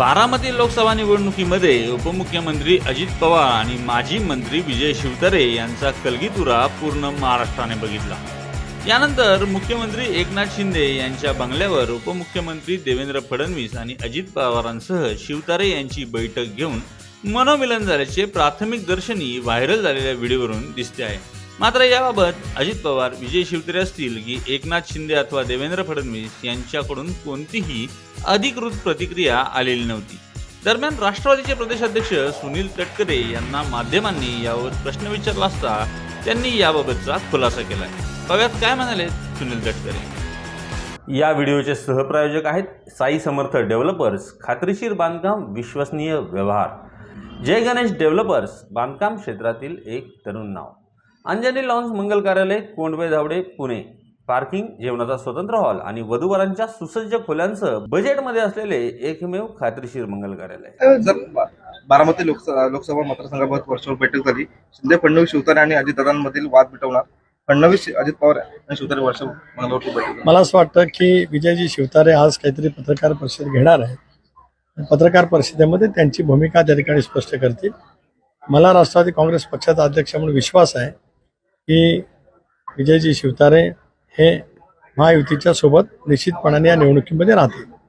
बारामती लोकसभा निवडणुकीमध्ये उपमुख्यमंत्री अजित पवार आणि माजी मंत्री विजय शिवतारे यांचा कलगीतुरा पूर्ण महाराष्ट्राने बघितला. यानंतर मुख्यमंत्री एकनाथ शिंदे यांच्या बंगल्यावर उपमुख्यमंत्री देवेंद्र फडणवीस आणि अजित पवारांसह शिवतारे यांची बैठक घेऊन मनोमिलन झाल्याचे प्राथमिक दर्शनी व्हायरल झालेल्या व्हिडिओवरून दिसते आहे. मात्र याबाबत अजित पवार विजय शिवतरे असतील की एकनाथ शिंदे अथवा देवेंद्र फडणवीस यांच्याकडून कोणतीही अधिकृत प्रतिक्रिया आलेली नव्हती. दरम्यान राष्ट्रवादीचे प्रदेशाध्यक्ष सुनील तटकरे यांना माध्यमांनी यावर प्रश्न विचारला असता त्यांनी याबाबतचा खुलासा केला. बघ्यात काय म्हणाले सुनील तटकरे. या व्हिडिओचे सहप्रायोजक आहेत साई समर्थ डेव्हलपर्स खात्रीशीर बांधकाम विश्वसनीय व्यवहार. जय गणेश डेव्हलपर्स बांधकाम क्षेत्रातील एक तरुण नाव. अंजनी लॉन्स मंगल कार्यालय कोंडवे धावडे पुणे. पार्किंग जेवणाचा स्वतंत्र हॉल आणि वधूवरांच्या सुसज्ज खोल्यांसह बजेटमध्ये असलेले एकमेव खात्रीशीर मंगल कार्यालय. बारामती लोकसभा लोकसभा मतदारसंघाबाबत वर्षभर बैठक झाली शिंदे फडणवीस शिवतारे आणि अजितदादांमधील वाद मिटवणार. फडणवीस अजित पवार आणि शिवतारे वर्ष. मला असं वाटतं की विजयजी शिवतारे आज काहीतरी पत्रकार परिषद घेणार आहेत. पत्रकार परिषदेमध्ये त्यांची भूमिका त्या ठिकाणी स्पष्ट करतील. मला राष्ट्रवादी काँग्रेस पक्षाचा अध्यक्ष म्हणून विश्वास आहे. की विजयजी शिवतारे हे महायुतीच्या सोबत निश्चितपणाने या निवडणुकीमध्ये राहतील.